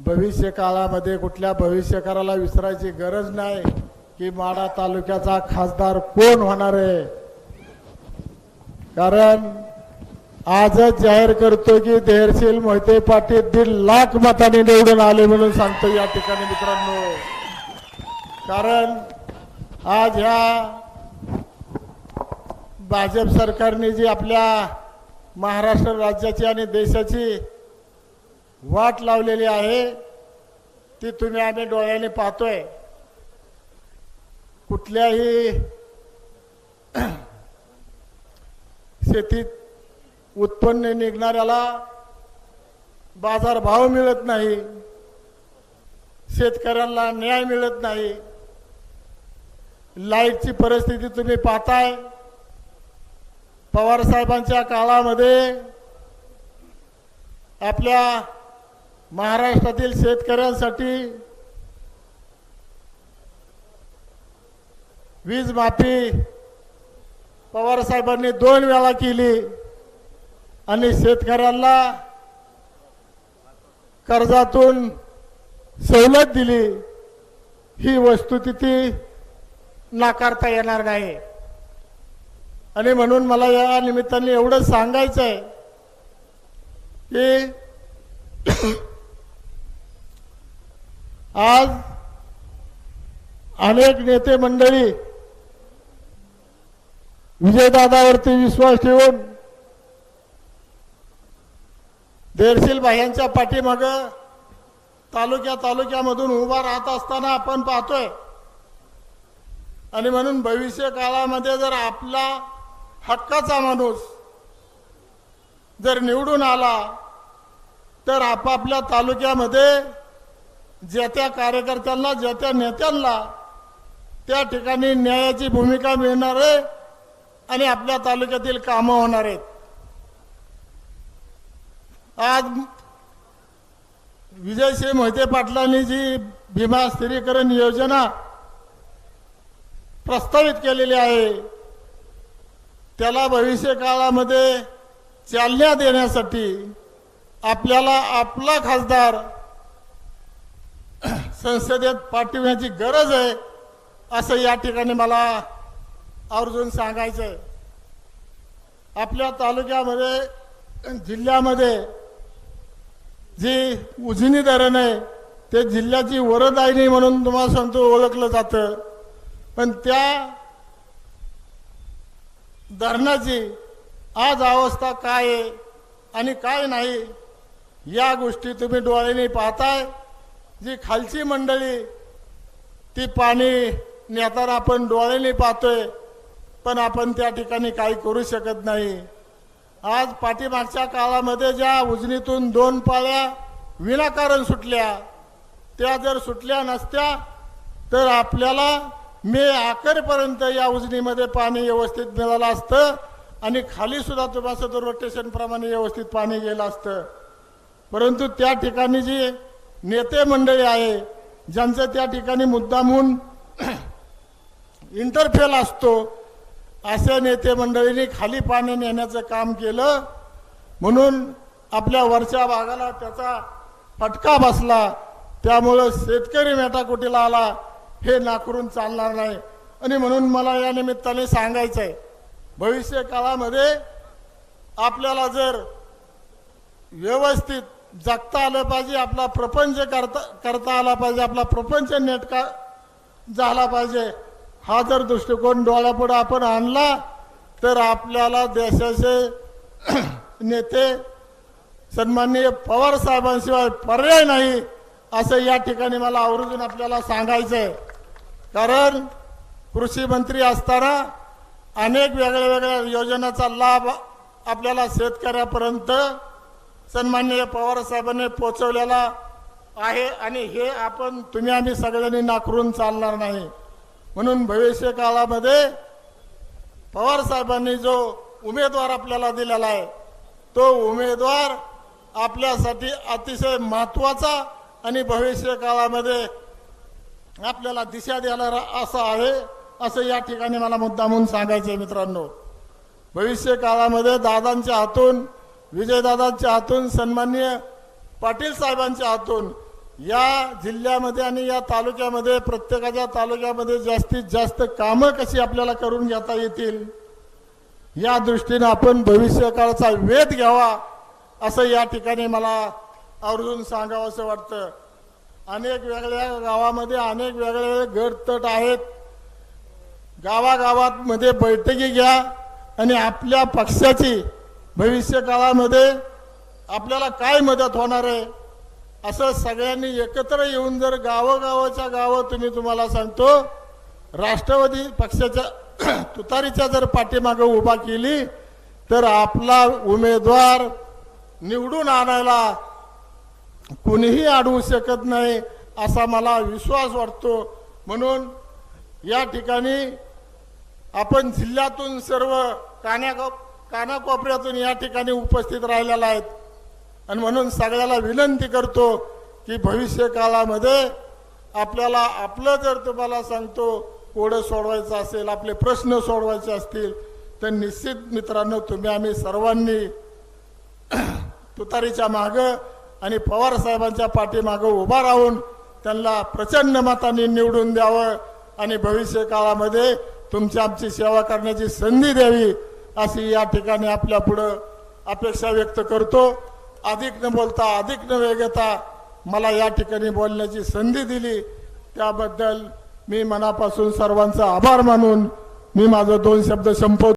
भविष्य काळामध्ये कुठल्या भविष्यकाराला विसरायची गरज नाही की माडा तालुक्याचा खासदार कोण होणार आहे? कारण आजच जाहीर करतो की देहरशील मोहिते पाटील दीड लाख मतांनी निवडून आले म्हणून सांगतो या ठिकाणी मित्रांनो. कारण आज ह्या भाजप सरकारने जी आपल्या महाराष्ट्र राज्याची आणि देशाची वाट लावलेली आहे. ती तुम्ही आम्ही डोळ्याने पाहतोय. कुठल्याही शेतीत उत्पन्न निघणाऱ्याला बाजारभाव मिळत नाही. शेतकऱ्यांना न्याय मिळत नाही. लाईटची परिस्थिती तुम्ही पाहताय. पवार साहेबांच्या काळामध्ये आपल्या महाराष्ट्रातील शेतकऱ्यांसाठी वीज माफी पवार साहेबांनी दोन वेळा केली आणि शेतकऱ्यांना कर्जातून सवलत दिली. ही वस्तुस्थिती नाकारता येणार नाही. आणि म्हणून मला या निमित्ताने एवढंच सांगायचं आहे की आज अनेक नेते मंडळी विजयदादावरती विश्वास ठेवून देरशील बाह्यांच्या पाठीमाग तालुक्या तालुक्यामधून उभा राहत असताना आपण पाहतोय. आणि म्हणून भविष्य काळामध्ये जर आपला हक्काचा माणूस जर निवडून आला तर आपापल्या तालुक्यामध्ये ज्या त्या कार्यकर्त्यांना ज्या त्या नेत्यांना त्या ठिकाणी न्यायाची भूमिका मिळणार आहे आणि आपल्या तालुक्यातील कामं होणार आहेत. आज विजयसिंह मोहिते पाटलांनी जी भीमा स्थिरीकरण योजना प्रस्तावित केलेली आहे त्याला भविष्य काळामध्ये चालना देण्यासाठी आपल्याला आपला खासदार संसदेत पाठविण्याची गरज आहे असं या ठिकाणी मला आवर्जून सांगायचं आहे आपल्या तालुक्यामध्ये जिल्ह्यामध्ये जी उजनी धरण आहे ते जिल्ह्याची वरदायिनी म्हणून तुम्हाला सांगतो ओळखलं जातं. पण त्या धरणाची आज अवस्था काय आहे आणि काय नाही या गोष्टी तुम्ही डोळ्याने पाहताय. जी खालची मंडळी ती पाणी नेताना आपण डोळ्याने पाहतोय पण आपण त्या ठिकाणी काही करू शकत नाही. आज पाठीमागच्या काळामध्ये ज्या उजनीतून दोन पाळ्या विनाकारण सुटल्या त्या जर सुटल्या नसत्या तर आपल्याला मे अखेरपर्यंत या उजनीमध्ये पाणी व्यवस्थित मिळालं असतं आणि खाली सुद्धा तुम्हाला रोटेशनप्रमाणे व्यवस्थित पाणी गेलं असतं. परंतु त्या ठिकाणी जी नेते मंडळी आहे ज्यांचं त्या ठिकाणी मुद्दामून इंटरफेल असतो अशा नेते मंडळींनी खाली पाणी नेण्याचं काम केलं. म्हणून आपल्या वरच्या भागाला त्याचा फटका बसला. त्यामुळं शेतकरी मेटाकुटीला आला हे नाकरून चालणार नाही. आणि म्हणून मला या निमित्ताने सांगायचं आहे भविष्य काळामध्ये आपल्याला जर व्यवस्थित जगता आलं पाहिजे आपला प्रपंच करता करता आला पाहिजे आपला प्रपंच नेटका झाला पाहिजे. हा जर दृष्टिकोन डोळ्यापुढे आपण आणला तर आपल्याला देशाचे नेते सन्माननीय पवार साहेबांशिवाय पर्याय नाही असं या ठिकाणी मला आवर्जून आपल्याला सांगायचं आहे कारण कृषी मंत्री असताना अनेक वेगळ्या वेगळ्या योजनांचा लाभ आपल्याला शेतकऱ्यापर्यंत सन्माननीय पवार साहेबांनी पोचवलेला आहे आणि हे आपण तुम्ही आम्ही सगळ्यांनी नाकरून चालणार नाही. म्हणून भविष्य काळामध्ये पवार साहेबांनी जो उमेदवार आपल्याला दिलेला आहे तो उमेदवार आपल्यासाठी अतिशय महत्त्वाचा आणि भविष्य काळामध्ये आपल्याला दिशा द्यायला असं आहे असं या ठिकाणी मला मुद्दामून सांगायचं आहे मित्रांनो. भविष्य काळामध्ये दादांच्या हातून विजयदादांच्या हातून सन्माननीय पाटील साहेबांच्या हातून या जिल्ह्यामध्ये आणि या तालुक्यामध्ये प्रत्येकाच्या तालुक्यामध्ये जास्तीत जास्त कामं कशी आपल्याला करून घेता येतील या दृष्टीने आपण भविष्यकाळाचा वेध घ्यावा असं या ठिकाणी मला आवर्जून सांगावं असं वाटतं. अनेक वेगळ्या गावामध्ये अनेक वेगळे गटतट आहेत. गावागावात मध्ये बैठकी घ्या आणि आपल्या पक्षाची भविष्य काळामध्ये आपल्याला काय मदत होणार आहे? असं सगळ्यांनी एकत्र येऊन जर गावोगावाच्या गावं तुम्ही तुम्हाला सांगतो राष्ट्रवादी पक्षाच्या तुतारीच्या जर पाठीमागं उभा केली तर आपला उमेदवार निवडून आणायला कुणीही अडवू शकत नाही असा मला विश्वास वाटतो. म्हणून या ठिकाणी आपण जिल्ह्यातून सर्व कान्या कानाकोपऱ्यातून या ठिकाणी उपस्थित राहिलेला आहेत. आणि म्हणून सगळ्याला विनंती करतो की भविष्य काळामध्ये आपल्याला आपलं जर तुम्हाला सांगतो कोडं सोडवायचं असेल आपले प्रश्न सोडवायचे असतील तर निश्चित मित्रांनो तुम्ही आम्ही सर्वांनी तुतारीच्या मागं आणि पवार साहेबांच्या पाठीमागं उभा राहून त्यांना प्रचंड मताने निवडून द्यावं आणि भविष्य काळामध्ये तुमची आमची सेवा करण्याची संधी द्यावी. अशी या ठिकाणी आपल्या पुढं अपेक्षा व्यक्त करतो. अधिक न बोलता अधिक न वेगता मला या ठिकाणी बोलण्याची संधी दिली. त्याबद्दल मी मनापासून सर्वांचा आभार मानून मी माझं दोन शब्द संपवतो.